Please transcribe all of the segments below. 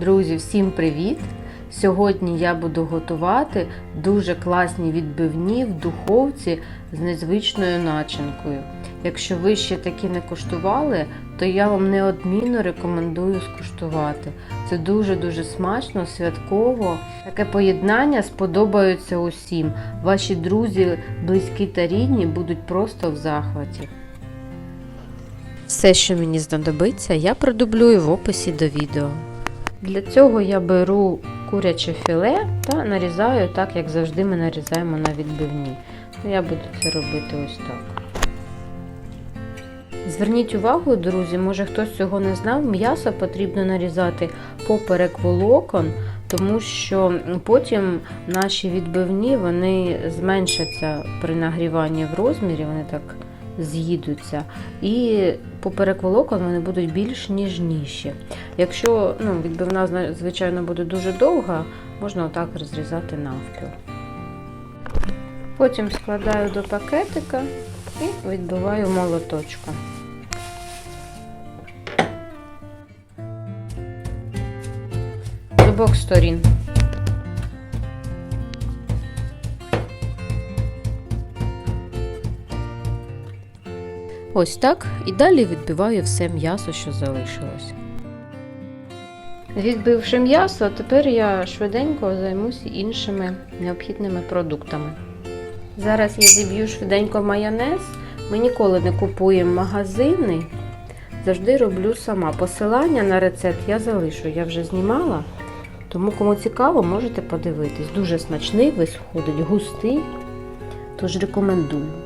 Друзі, всім привіт! Сьогодні я буду готувати дуже класні відбивні в духовці з незвичною начинкою. Якщо ви ще такі не куштували, то я вам неодмінно рекомендую скуштувати. Це дуже-дуже смачно, святково. Таке поєднання сподобається усім. Ваші друзі, близькі та рідні будуть просто в захваті. Все, що мені знадобиться, я продублюю в описі до відео. Для цього я беру куряче філе та нарізаю так, як завжди ми нарізаємо на відбивні. Я буду це робити ось так. Зверніть увагу, друзі, може хтось цього не знав, м'ясо потрібно нарізати поперек волокон, тому що потім наші відбивні вони зменшаться при нагріванні в розмірі, вони так з'їдуться. І поперек волокон вони будуть більш ніжніші. Якщо ну, відбивна, звичайно, буде дуже довга, можна отак розрізати навпіл. Потім складаю до пакетика і відбиваю молоточком. З обох сторін. Ось так. І далі відбиваю все м'ясо, що залишилось. Відбивши м'ясо, тепер я швиденько займуся іншими необхідними продуктами. Зараз я зіб'ю швиденько майонез. Ми ніколи не купуємо магазини. Завжди роблю сама. Посилання на рецепт я залишу, я вже знімала. Тому, кому цікаво, можете подивитись. Дуже смачний, весь входить густий, тож рекомендую.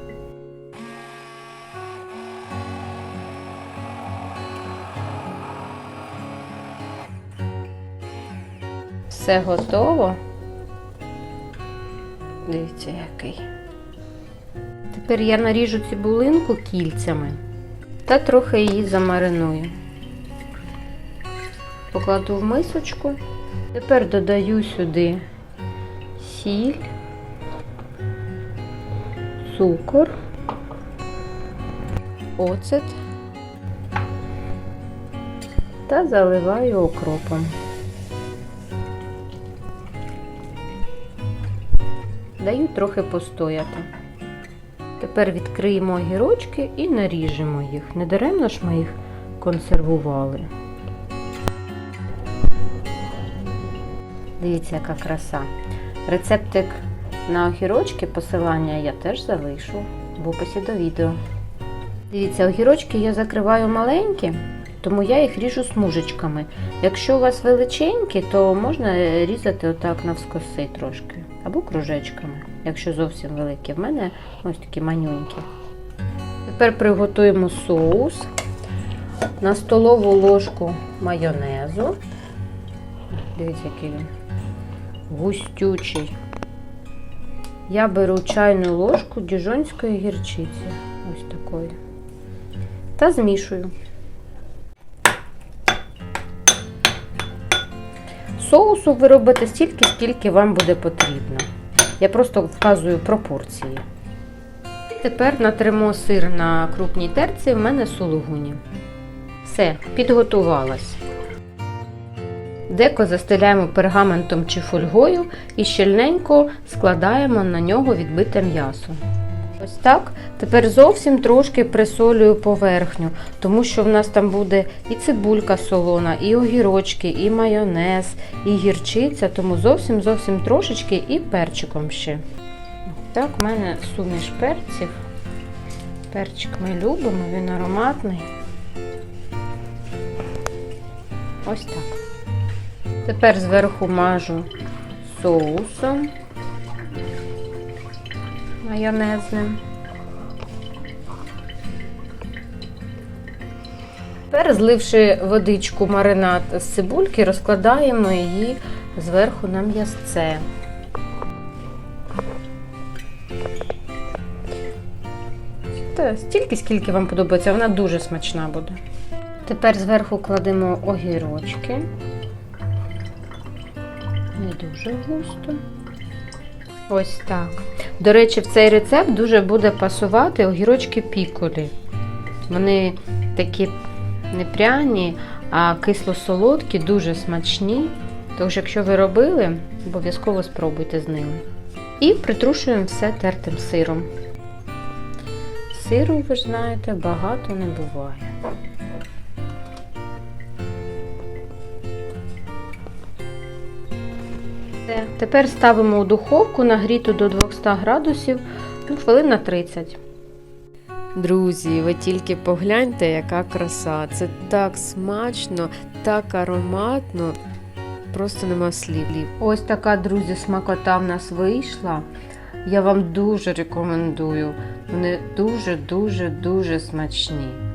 Все готово. Дивіться, який. Тепер я наріжу цибулинку кільцями та трохи її замариную. Покладу в мисочку. Тепер додаю сюди сіль, цукор, оцет та заливаю окропом. Даю трохи постояти. Тепер відкриємо огірочки і наріжемо їх. Недаремно ж ми їх консервували. Дивіться, яка краса. Рецептик на огірочки, посилання я теж залишу в описі до відео. Дивіться, огірочки я закриваю маленькі, тому я їх ріжу смужечками. Якщо у вас величенькі, то можна різати отак навскоси трошки. Або кружечками, якщо зовсім великі. В мене ось такі манюнькі. Тепер приготуємо соус на столову ложку майонезу. Дивіться, який він густючий. Я беру чайну ложку діжонської гірчиці. Ось такої. Та змішую. Соусу ви робите стільки, скільки вам буде потрібно. Я просто вказую пропорції. Тепер натримо сир на крупній терці, в мене сулугуні. Все, підготувалась. Деко застеляємо пергаментом чи фольгою і щільненько складаємо на нього відбите м'ясо. Ось так. Тепер зовсім трошки присолюю поверхню, тому що в нас там буде і цибулька солона, і огірочки, і майонез, і гірчиця, тому зовсім зовсім трошечки і перчиком ще. Так, в мене суміш перців. Перчик ми любимо, він ароматний. Ось так. Тепер зверху мажу соусом майонезним. Тепер, зливши водичку маринад з цибульки, розкладаємо її зверху на м'ясце. Стільки, скільки вам подобається, вона дуже смачна буде. Тепер зверху кладемо огірочки. Не дуже густо. Ось так. До речі, в цей рецепт дуже буде пасувати огірочки піколі. Вони такі не пряні, А кисло-солодкі дуже смачні. Тож, якщо ви робили, обов'язково спробуйте з ними. І притрушуємо все тертим сиром. Сиру, ви ж знаєте, багато не буває. Все. Тепер ставимо у духовку нагріту до 200 градусів ну, хвилин на 30. Друзі, ви тільки погляньте, яка краса. Це так смачно, так ароматно. Просто нема слів. Ось така, друзі, смакота в нас вийшла. Я вам дуже рекомендую. Вони дуже-дуже дуже смачні.